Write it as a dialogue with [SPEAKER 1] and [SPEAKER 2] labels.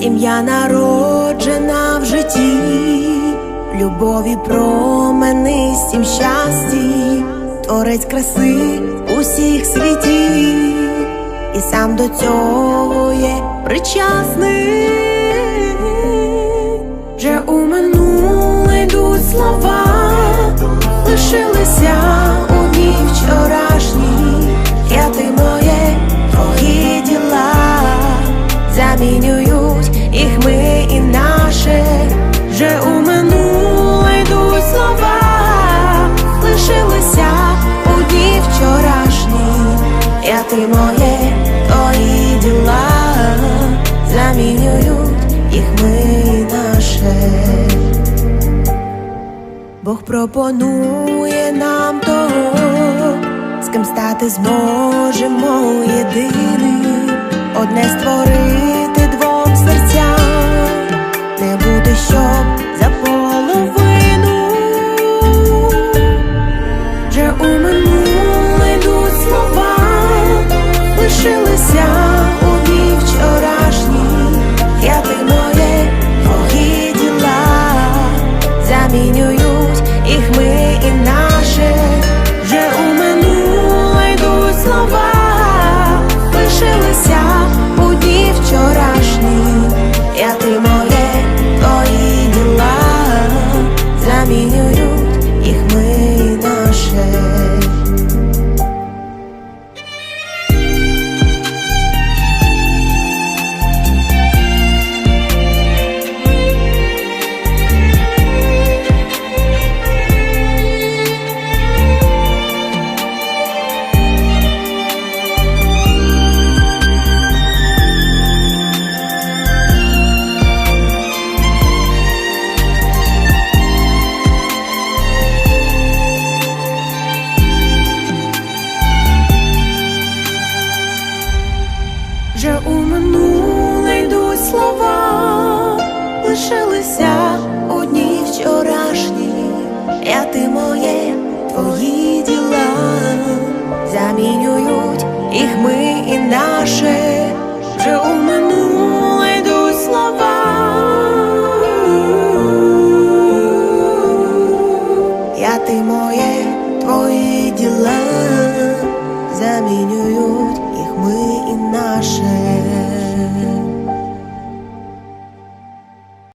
[SPEAKER 1] Сім'я народжена в житті, любові променистім щасті, творець краси усіх світів, і сам до цього є причасний. Вже у минуле йдуть слова, лишилися у дні вчорашні, я ти моє, твої вже у минуле йдуть слова, лишилися у дні вчорашні, я ти моє, твої діла замінюють їх ми наше. Бог пропонує нам того, з ким стати зможемо єдиним, одне створити двом серцям, не бути щоб вже у минуле йдуть слова, лишилися одні вчорашні, я ти моє, твої діла, замінюють їх ми і наше, вже у минуле йдуть слова. Я ти моє, твої діла, замінюють їх ми.